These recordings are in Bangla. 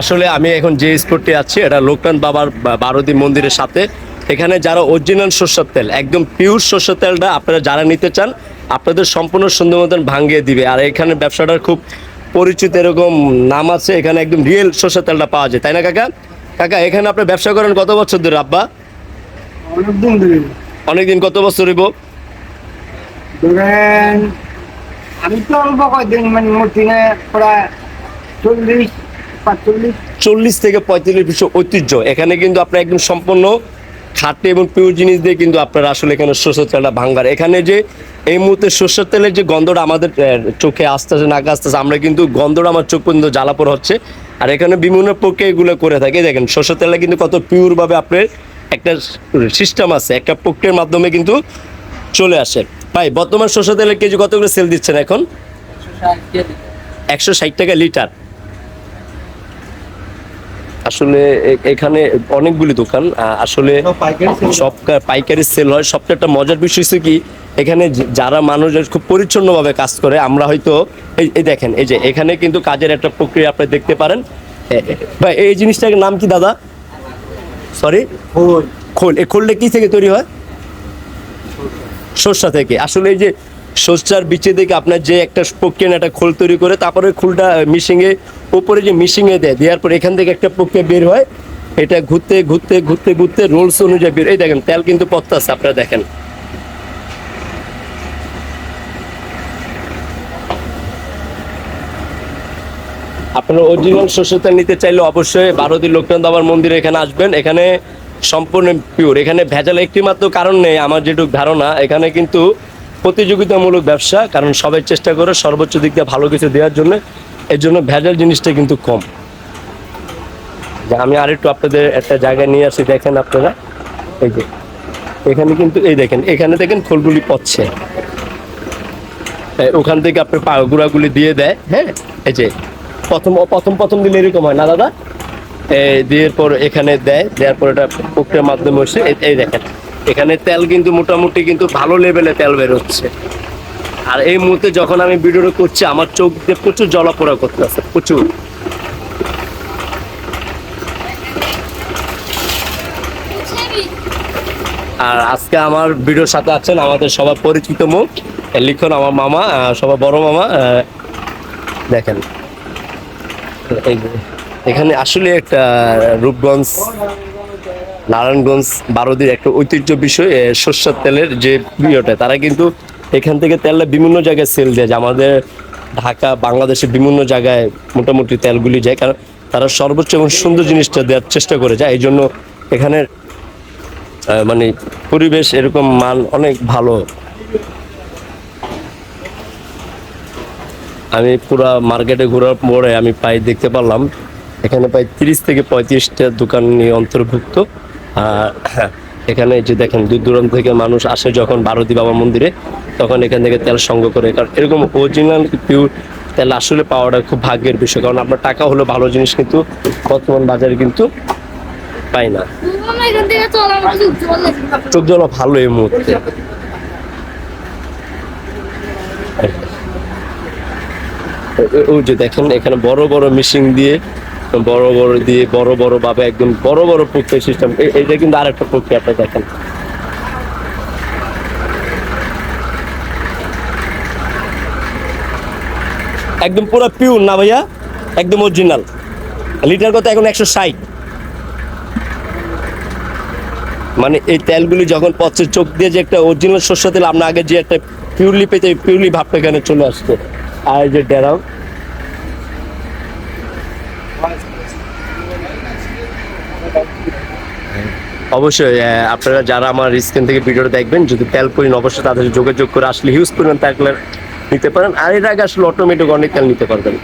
আসলে আমি এখন যে স্পটটি আছি এটা লোকনাথ বাবার বারোদি মন্দিরের সাথে। এখানে যারা অরিজিনাল সর্ষের তেল একদম পিওর সর্ষের তেলটা আপনারা যারা নিতে চান আপনাদের সম্পূর্ণ সুন্দর মতন ভাঙিয়ে দিবে। আর এখানে ব্যবসাটার খুব পরিচিত এরকম নাম আছে এখানে একদম রিয়েল সর্ষের তেলটা পাওয়া যায়। তাই না কাকা? কাকা এখানে আপনি ব্যবসা করেন কত বছর ধরে আব্বা? অনেকদিন ধরে। অনেকদিন কত বছর হইব? আমি তো অল্প কয়েকদিন মানে মোটিনে প্রায় চল্লিশ চল্লিশ থেকে পঁয়তাল্লিশ বছর ঐতিহ্য। এখানে কিন্তু আপনার একদম সম্পূর্ণ খাটে এবং পিওর জিনিস দিয়ে কিন্তু আপনারা আসলে এখানে সর্ষের তেলটা ভাঙ্গার। এখানে যে এই মুহূর্তে সর্ষের তেলের যে গন্ধটা আমাদের চোখে আসতেছে নাকে আসতেছে আমরা কিন্তু গন্ধটা আমার চোখ পর্যন্ত জ্বালাপোড়া হচ্ছে। আর এখানে বিভিন্ন প্রক্রিয়া এগুলো করে থাকে। দেখেন সর্ষের তেলটা কিন্তু কত পিওরভাবে আপনার একটা সিস্টেম আছে একটা প্রক্রিয়ার মাধ্যমে কিন্তু চলে আসে। ভাই বর্তমান সর্ষের তেলের কেজি কত করে সেল দিচ্ছেন এখন? একশো ষাট টাকা লিটার। আসলে এখানে অনেকগুলি দোকান আসলে সব পাইকারি সেল হয়। সবচেয়ে একটা মজার বিষয় হচ্ছে কি এখানে যারা মানুষ খুব পরিচ্ছন্নভাবে কাজ করে আমরা হয়তো এই দেখেন এই যে এখানে কিন্তু কাজের একটা প্রক্রিয়া আপনি দেখতে পারেন। এই জিনিসটার নাম কি দাদা? সরি খোল। খোল। এই খোলটা কি থেকে তৈরি হয়? সর্ষা থেকে। আসলে এই যে সর্ষার বিচে থেকে আপনার যে একটা প্রক্রিয়া একটা খোল তৈরি করে, তারপরে খোলটা মিশিংয়ে উপরে যে মিশিংয়ে দেয়, দেওয়ার পর এখান থেকে একটা প্রক্রিয়া বের হয়। এটা ঘুরতে ঘুরতে ঘুরতে ঘুরতে রোলস অনুযায়ী বের এই দেখেন, তেল কিন্তু পত্তা আছে, আপনারা দেখেন। আপনারা অরিজিনাল তেল নিতে চাইলে অবশ্যই বারোদি লোকনাথ বাবার মন্দিরে এখানে আসবেন। এখানে সম্পূর্ণ পিওর এখানে ভেজাল একটি মাত্র কারণ নেই, আমার যেটুকু ধারণা। এখানে কিন্তু প্রতিযোগিতামূলক ব্যবসা, কারণ সবাই চেষ্টা করে সর্বোচ্চ দিক দিয়ে ভালো কিছু দেওয়ার জন্য। এর জন্য ভেজাল জিনিসটা কিন্তু কম। আমি আরেকটু আপনাদের একটা জায়গায় নিয়ে আসি, দেখেন আপনারা। এই যে, এখানে কিন্তু, এই দেখেন, এখানে দেখেন খোলগুলি পচ্ছে। ওখান থেকে আপনার পা দিয়ে দেয় হ্যাঁ? এই যে, প্রথম প্রথম প্রথম দিলে এরকম হয় না, দাদা? দেওয়ার পর এখানে দেয়, দেওয়ার পর এটা প্রক্রিয়ার মাধ্যমে এই দেখেন। এখানে তেল কিন্তু মোটামুটি কিন্তু ভালো লেভেলে তেল বের হচ্ছে আর এই মুহূর্তে যখন আমি ভিডিওটা করছি, আমার চোখ দিয়ে প্রচুর জলাপোড়া করতেছে, প্রচুর। আর আজকে আমার ভিডিওর সাথে আছেন আমাদের সবার পরিচিত মুখ, লিখন আমার মামা সবার বড় মামা দেখেন। এখানে আসলে একটা রূপগঞ্জ নারায়ণগঞ্জ বারোদির একটা ঐতিহ্য বিষয় সর্ষের তেলের যে প্রিয়টা তারা কিন্তু এখান থেকে তেলটা বিভিন্ন জায়গায় সেল দেয়। যে আমাদের ঢাকা, বাংলাদেশের বিভিন্ন জায়গায় মোটামুটি তেলগুলি যায়, কারণ তারা সর্বোচ্চ এবং সুন্দর জিনিসটা দেওয়ার চেষ্টা করে যায়। এই জন্য এখানে মানে পরিবেশ এরকম মান অনেক ভালো। আমি পুরা মার্কেটে ঘোরার পরে আমি প্রায় দেখতে পারলাম, এখানে প্রায় তিরিশ থেকে পঁয়ত্রিশটা দোকান নিয়ে অন্তর্ভুক্ত। আর এখানে যে দেখেন দূর দূরান্ত থেকে মানুষ আসে যখন বারোদি বাবা মন্দিরে, তখন এখান থেকে তেল সংগ্রহ করে, কারণ এরকম অরিজিনাল পিওর তেল আসলে পাওয়াটা খুব ভাগ্যের বিষয়, কারণ আপনার টাকা হলো ভালো জিনিস কিন্তু বর্তমান বাজারে কিন্তু পাই না। চোখ জলা ভালো এই মুহূর্তে। ওই যে দেখেন, এখানে বড় বড় মেশিন দিয়ে বড় বড় দিয়ে বড় বড় ভাবে একদম বড় বড় প্রক্রিয়া সিস্টেম এটা কিন্তু আরেকটা প্রক্রিয়া, আপনি দেখেন। একদম পুরো পিওর না ভাইয়া? একদম অরিজিনাল লিটার কত? এখন একশো ষাট। মানে এই তেলগুলি যখন পচে চোখ দিয়ে যে একটা অরিজিনাল শস্য তেল, আমরা আগে যে একটা পিউরলি পেতে পিউরলি ভাবটা এখানে চলে আসছে আর যে ডেরাম অবশ্যই আপনারা যারা আমার স্ক্রিন থেকে ভিডিওটা দেখবেন, যদি তেল করিন অবশ্যই তাদের যোগাযোগ করে আসলে হিউজ পরিমাণ তেল নিতে পারেন। আর এর আগে আসলে অটোমেটিক অনেক তেল নিতে পারবেন।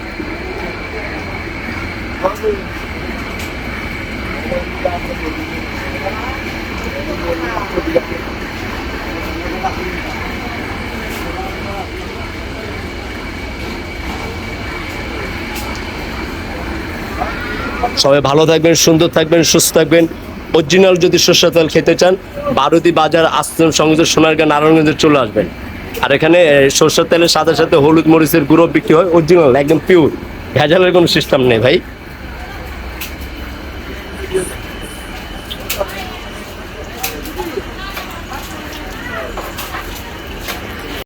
সবাই ভালো থাকবেন, সুন্দর থাকবেন, সুস্থ থাকবেন। অরিজিনাল যদি সরষের তেল খেতে চান, বারুদি বাজার, আশ্রম সংযোগ, সোনারগা, নারায়ণগঞ্জে চলে আসবেন। আর এখানে সর্ষের তেলের সাথে সাথে হলুদ মরিচের গুঁড়ো বিক্রি হয় অরিজিনাল একদম পিওর ভেজালের কোনো সিস্টেম নেই ভাই।